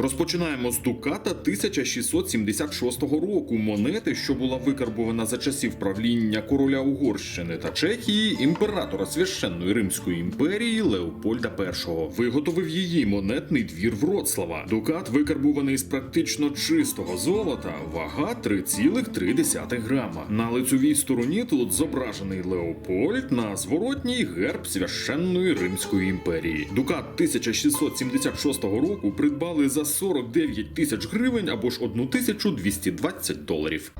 Розпочинаємо з Дуката 1676 року. Монети, що була викарбована за часів правління короля Угорщини та Чехії, імператора священної Римської імперії Леопольда І. Виготовив її монетний двір Вроцлава. Дукат викарбований з практично чистого золота, вага 3,3 грама. На лицевій стороні тут зображений Леопольд на зворотній герб священної Римської імперії. Дукат 1676 року придбали за 49 тисяч гривень або ж 1220 доларів.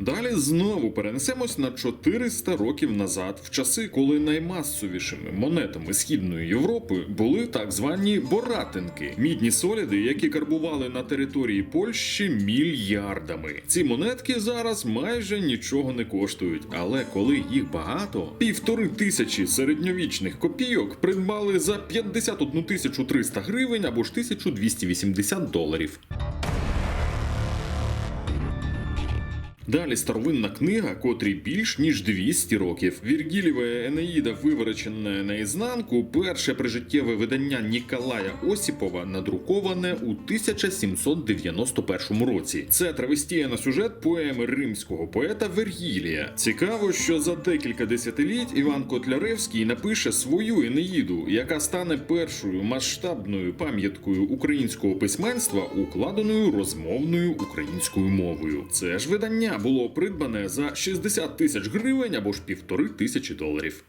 Далі знову перенесемось на 400 років назад, в часи, коли наймасовішими монетами Східної Європи були так звані боратинки, мідні соліди, які карбували на території Польщі мільярдами. Ці монетки зараз майже нічого не коштують, але коли їх багато, півтори тисячі середньовічних копійок придбали за 51 тисячу 300 гривень або ж 1280 доларів. Далі старовинна книга, котрій більш ніж 200 років. Віргілєва Енеїда виворочена наізнанку, перше прижиттєве видання Ніколая Осіпова надруковане у 1791 році. Це травестія на сюжет поеми римського поета Вергілія. Цікаво, що за декілька десятиліть Іван Котляревський напише свою Енеїду, яка стане першою масштабною пам'яткою українського письменства, укладеною розмовною українською мовою. Це ж видання було придбане за 60 тисяч гривень або ж півтори тисячі доларів.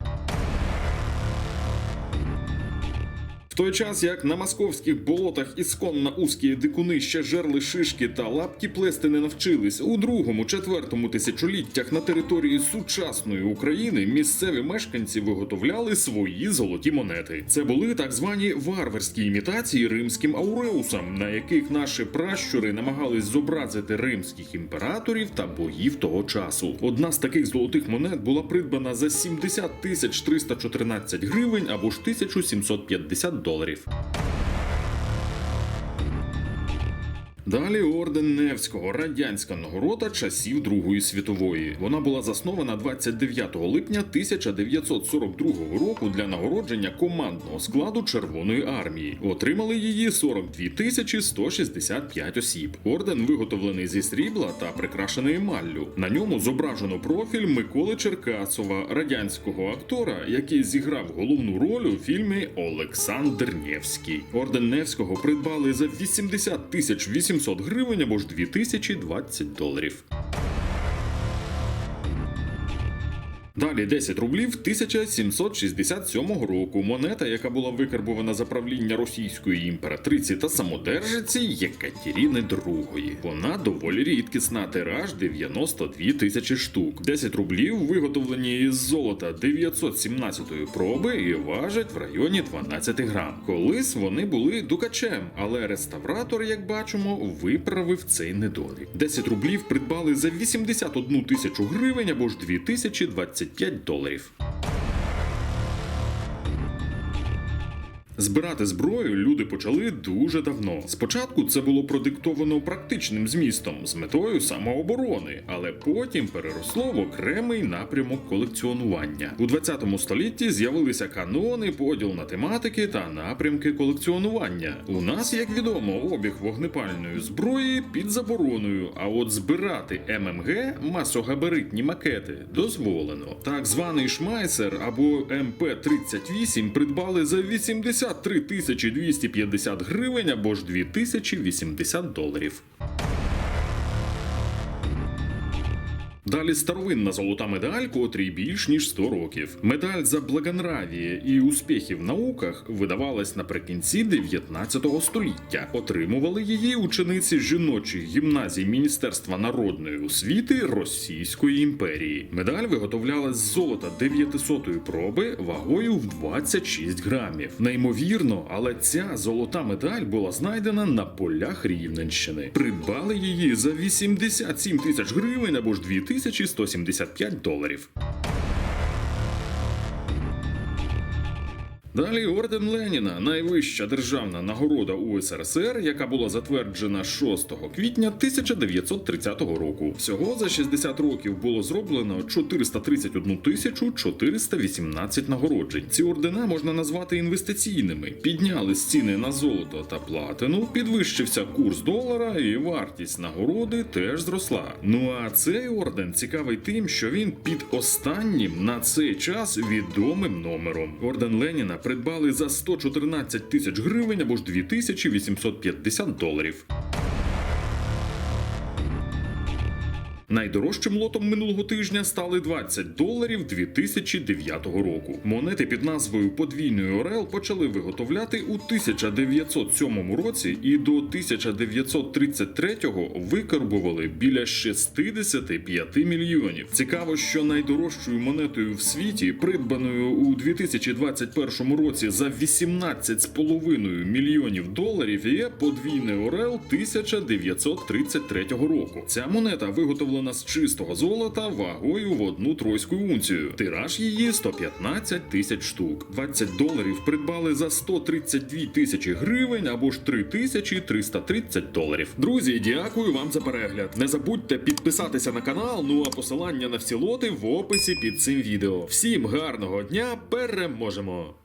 Той час, як на московських болотах ісконно узькі дикуни ще жерли шишки та лапки плести не навчились, у другому, четвертому тисячоліттях на території сучасної України місцеві мешканці виготовляли свої золоті монети. Це були так звані варварські імітації римським ауреусам, на яких наші пращури намагались зобразити римських імператорів та богів того часу. Одна з таких золотих монет була придбана за 70 тисяч 314 гривень або ж 1750 доларів доларів. Далі орден Невського радянська нагорода часів Другої світової. Вона була заснована 29 липня 1942 року для нагородження командного складу Червоної армії. Отримали її 42 тисячі 165 осіб. Орден виготовлений зі срібла та прикрашений емаллю. На ньому зображено профіль Миколи Черкасова, радянського актора, який зіграв головну роль у фільмі Олександр Невський. Орден Невського придбали за 80 тисяч 800 гривень або ж 2020 доларів. Далі 10 рублів 1767 року. Монета, яка була викарбована за правління російської імператриці та самодержиці Єкатеріни II. Вона доволі рідкісна, тираж 92 тисячі штук. 10 рублів виготовлені із золота 917 проби і важать в районі 12 грам. Колись вони були дукачем, але реставратор, як бачимо, виправив цей недолік. 10 рублів придбали за 81 тисячу гривень або ж 2025 доларів. Збирати зброю люди почали дуже давно. Спочатку це було продиктовано практичним змістом з метою самооборони, але потім переросло в окремий напрямок колекціонування. У 20 столітті з'явилися канони, поділ на тематики та напрямки колекціонування. У нас, як відомо, обіг вогнепальної зброї під забороною. А от збирати ММГ масогабаритні макети дозволено. Так званий шмайсер або МП-38 придбали за 83 тисячі 250 гривень або ж 2080 доларів. Далі старовинна золота медаль, котрій більш ніж 100 років. Медаль за благонравіє і успіхи в науках видавалась наприкінці 19 століття. Отримували її учениці жіночих гімназій Міністерства народної освіти Російської імперії. Медаль виготовлялась з золота 900-ї проби вагою в 26 грамів. Неймовірно, але ця золота медаль була знайдена на полях Рівненщини. Придбали її за 87 тисяч гривень або ж 2175 доларів. Далі орден Леніна, найвища державна нагорода УСРСР, яка була затверджена 6 квітня 1930 року. Всього за 60 років було зроблено 431 тисячу 418 нагороджень. Ці ордена можна назвати інвестиційними. Підняли ціни на золото та платину, підвищився курс долара, і вартість нагороди теж зросла. Ну а цей орден цікавий тим, що він під останнім на цей час відомим номером. Орден Леніна придбали за 114 тисяч гривень або ж 2850 доларів. Найдорожчим лотом минулого тижня стали 20 доларів 2009 року. Монети під назвою Подвійний Орел почали виготовляти у 1907 році і до 1933-го викарбували біля 65 мільйонів. Цікаво, що найдорожчою монетою в світі, придбаною у 2021 році за 18,5 мільйонів доларів, є подвійний Орел 1933 року. Ця монета виготовлена з чистого золота вагою в одну тройську унцію. Тираж її 115 тисяч штук. 20 доларів придбали за 132 тисячі гривень або ж 3330 доларів. Друзі, дякую вам за перегляд. Не забудьте підписатися на канал. Ну а посилання на всі лоти в описі під цим відео. Всім гарного дня, переможемо!